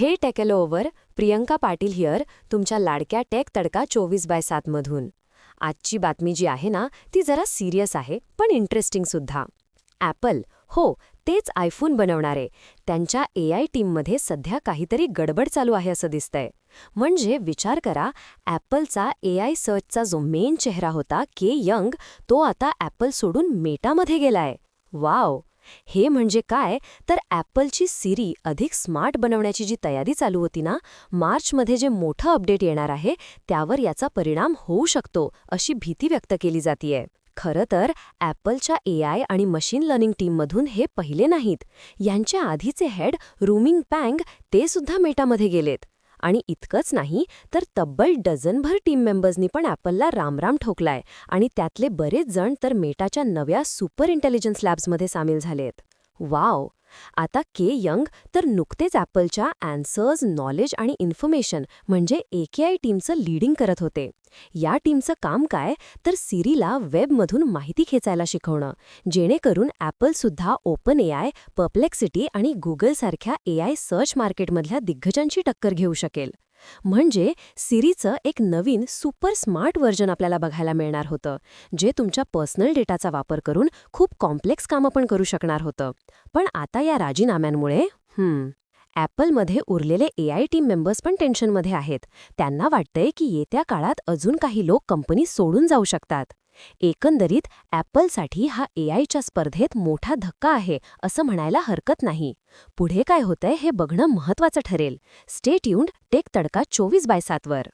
हे टेकेलो over Priyanka Patil here तुमच्या लाडक्या टेक तडका चोवीस बाय सातमधून आजची बातमी जी आहे ना ती जरा सिरियस आहे पण इंटरेस्टिंग सुद्धा. ॲपल हो तेच आयफोन बनवणारे. त्यांच्या ए आय टीममध्ये सध्या काहीतरी गडबड चालू आहे असं दिसतंय. म्हणजे विचार करा ॲपलचा ए आय सर्चचा जो मेन चेहरा होता के यंग तो आता ॲपल सोडून मेटामध्ये गेलाय. वाव! हे म्हणजे काय? तर ॲपलची सिरी अधिक स्मार्ट बनवण्याची जी तयारी चालू होती ना मार्चमध्ये जे मोठं अपडेट येणार आहे त्यावर याचा परिणाम होऊ शकतो अशी भीती व्यक्त केली जातीये. खरं तर ॲपलच्या ए आय आणि मशीन लर्निंग टीममधून हे पहिले नाहीत. यांच्या आधीचे हेड रूमिंग पँग ते सुद्धा मेटामध्ये गेलेत. आणि इतकंच नाही तर तब्बल डझनभर टीम मेंबर्सनी पण ॲपलला रामराम ठोकलाय आणि त्यातले बरेच जण तर मेटाच्या नव्या सुपर इंटेलिजन्स लॅब्समध्ये सामील झालेत. वाव! आता के यंग तर नुकतेच ॲपलच्या अँसर्स नॉलेज आणि इन्फॉर्मेशन म्हणजे ए के आय टीमचं लीडिंग करत होते. या टीमचं काम काय? तर सिरीला वेबमधून माहिती खेचायला शिकवणं जेणेकरून ॲपलसुद्धा ओपन ए आय पर्प्लेक्सिटी आणि गुगलसारख्या ए आय सर्च मार्केटमधल्या दिग्गजांची टक्कर घेऊ शकेल. म्हणजे सिरीचं एक नवीन सुपर स्मार्ट व्हर्जन आपल्याला बघायला मिळणार होतं जे तुमच्या पर्सनल डेटाचा वापर करून खूप कॉम्प्लेक्स कामं पण करू शकणार होतं. पण आता या राजीनाम्यांमुळे हम्म. ॲपलमध्ये उरलेले ए आय टीम मेंबर्स पण टेन्शनमध्ये आहेत. त्यांना वाटतंय की येत्या काळात अजून काही लोक कंपनी सोडून जाऊ शकतात. एकंदरीत ॲपलसाठी हा ए आयच्या स्पर्धेत मोठा धक्का आहे असं म्हणायला हरकत नाही. पुढे काय होतंय हे बघणं महत्वाचं ठरेल. स्टे ट्यून्ड टेक तडका चोवीस बाय सातवर